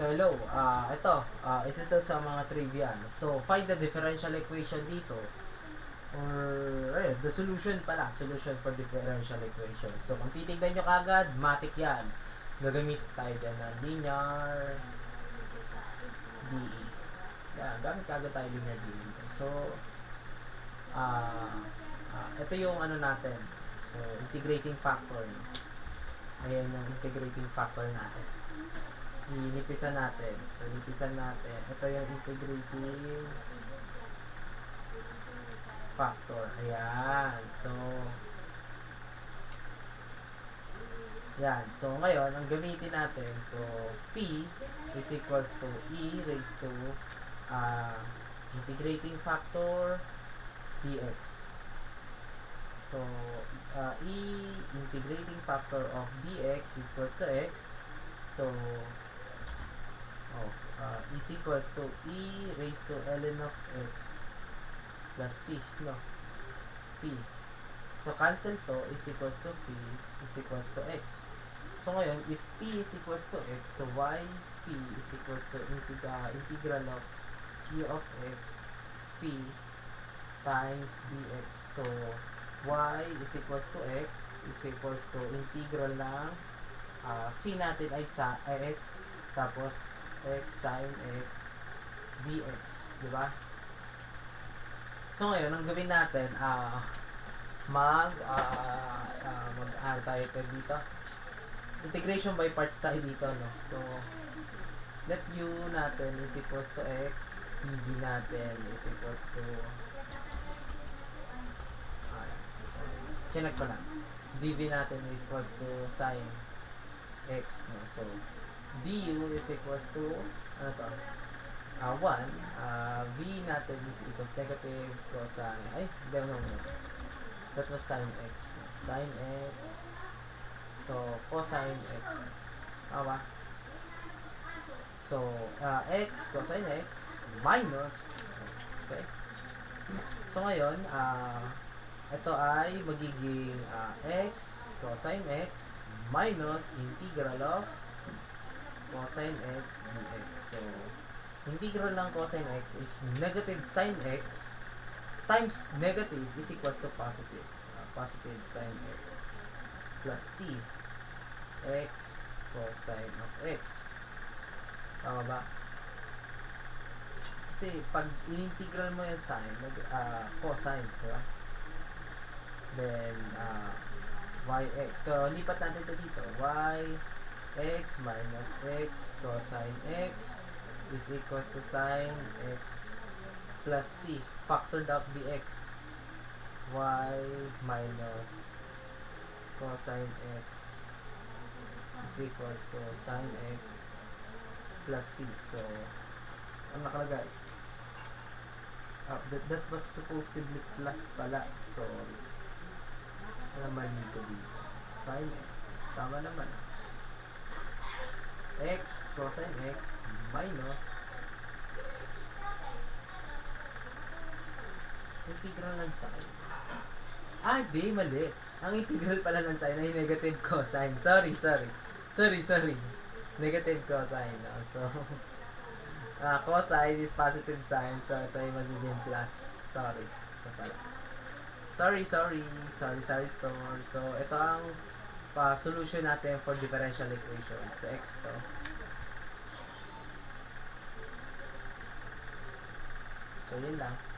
So, hello. Ah, ito. isa ito sa mga trivia. So, find the differential equation dito. Or, eh, the solution pala. Solution for differential equation. So, kung titignan nyo kagad, matik yan. Gagamit tayo dyan ng linear DE. Yan, gamit kagad tayo linear DE. So, ah, ah, ito yung ano natin. So, integrating factor. Ayan yung integrating factor natin inipisan natin. So, inipisan natin. Ito yung integrating factor. Ayan. So, yan. So, ngayon, ang gamitin natin, so, P is equals to E raised to uh, integrating factor dx. So, uh, E integrating factor of dx equals to x. So, oh, uh, is equals to e raised to ln of x plus c, no? p. So, cancel to is equals to p is equals to x. So, ngayon, if p is equals to x, so y p is equals to integra integral of q of x p times dx. So, y is equals to x is equals to integral ng uh, phi natin ay sa x tapos x sin x dx, di ba? So ngayon, ang gawin natin, ah mag ah ah, mag ah, tayo ito dito. Integration by parts tayo dito, no? So let u natin is equals to x, dv natin is equals to ah, sorry. Chinek ko na. dv natin is equals to sin x, no? So du is equals to ano to? Ah, 1. Ah, v natin is equals negative cosine. Ay, hindi no, no. That was sin x. No? Sin x. So, cosine x. Tama? So, ah, x cosine x minus okay. So, ngayon, ah, ito ay magiging ah, x cosine x minus integral of cosine x dx. So, integral ng cosine x is negative sine x times negative is equals to positive. Uh, positive sine x plus c x cosine of x. Tama ba? Kasi pag integral mo yung sine, nag, uh, cosine, di ba? Then, uh, yx. So, lipat natin ito dito. y x minus x cosine x is equals to sine x plus c. Factored out dx. y minus cosine x is equals to sine x plus c. So, ang nakalagay? Ah, that, that was supposed to be plus pala. Ano mali ko dito? Sin x. Tama naman. X cosine x minus integral ng sine. Ah, di, mali. Ang integral pala ng sine ay negative cosine. Sorry, sorry. Sorry, sorry. Negative cosine. No? So, ah cosine is positive sign. So, ito ay magiging plus. Sorry. Ito pala. Sorry, sorry. Sorry, sorry, store. So, ito ang pa solution natin for differential equation. So, x to. So, yun lang.